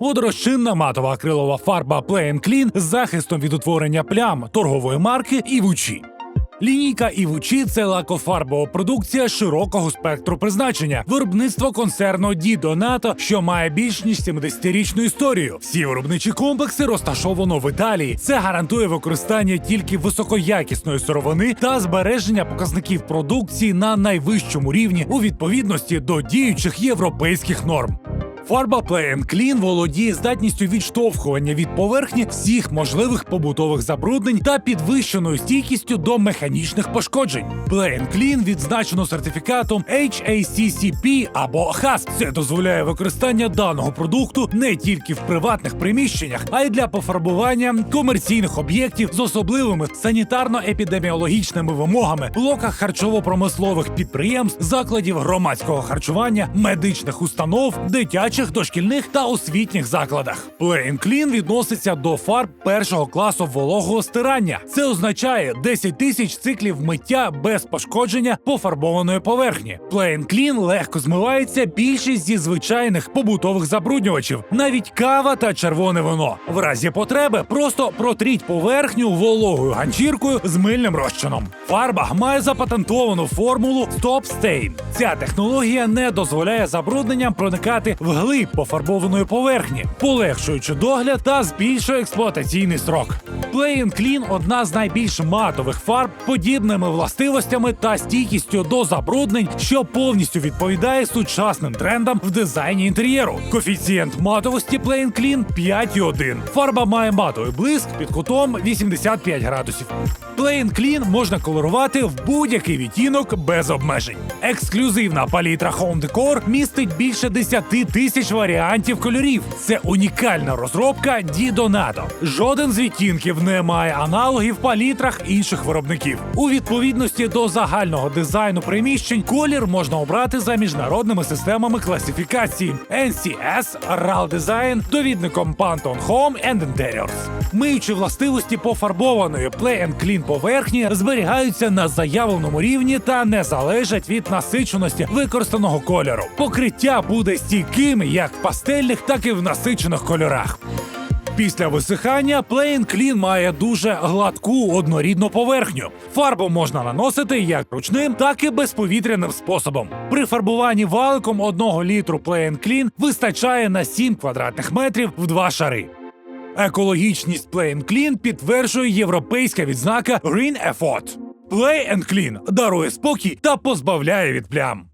водорозчинна матова акрилова фарба Play and Clean з захистом від утворення плям торгової марки Івучі. Лінійка Івучі це лакофарбова продукція широкого спектру призначення, виробництво концерну Ді Донато, що має більш ніж 70-річну історію. Всі виробничі комплекси розташовано в Італії. Це гарантує використання тільки високоякісної сировини та збереження показників продукції на найвищому рівні у відповідності до діючих європейських норм. Фарба Play and володіє здатністю відштовхування від поверхні всіх можливих побутових забруднень та підвищеною стійкістю до механічних пошкоджень. Play and відзначено сертифікатом HACCP або HACCP. Це дозволяє використання даного продукту не тільки в приватних приміщеннях, а й для пофарбування комерційних об'єктів з особливими санітарно-епідеміологічними вимогами, блоках харчово-промислових підприємств, закладів громадського харчування, медичних установ, дитячих, дошкільних та освітніх закладах. Play and Clean відноситься до фарб першого класу вологого стирання. Це означає 10 тисяч циклів миття без пошкодження пофарбованої поверхні. Play and Clean легко змивається більшість зі звичайних побутових забруднювачів, навіть кава та червоне вино. В разі потреби просто протріть поверхню вологою ганчіркою з мильним розчином. Фарба має запатентовану формулу Stop Stain. Ця технологія не дозволяє забрудненням проникати вглиб пофарбованої поверхні, полегшуючи догляд та збільшує експлуатаційний срок. Play Clean – одна з найбільш матових фарб подібними властивостями та стійкістю до забруднень, що повністю відповідає сучасним трендам в дизайні інтер'єру. Коефіцієнт матовості Play Clean 5,1. Фарба має матовий блиск під кутом 85 градусів. Play and Clean можна колорувати в будь-який відтінок без обмежень. Ексклюзивна палітра Home Decor містить більше 10 тисяч варіантів кольорів. Це унікальна розробка Donato. Жоден з відтінків не має аналогів палітрах інших виробників. У відповідності до загального дизайну приміщень колір можна обрати за міжнародними системами класифікації NCS, RAL Design, довідником Pantone Home and Interiors. Миючі властивості пофарбованої Play and Clean поверхні зберігаються на заявленому рівні та не залежать від насиченості використаного кольору. Покриття буде стійким як в пастельних, так і в насичених кольорах. Після висихання Play and Clean має дуже гладку однорідну поверхню. Фарбу можна наносити як ручним, так і безповітряним способом. При фарбуванні валиком одного літру Play and Clean вистачає на 7 квадратних метрів в два шари. Екологічність Play and Clean підтверджує європейська відзнака Green Effort. Play and Clean дарує спокій та позбавляє від плям.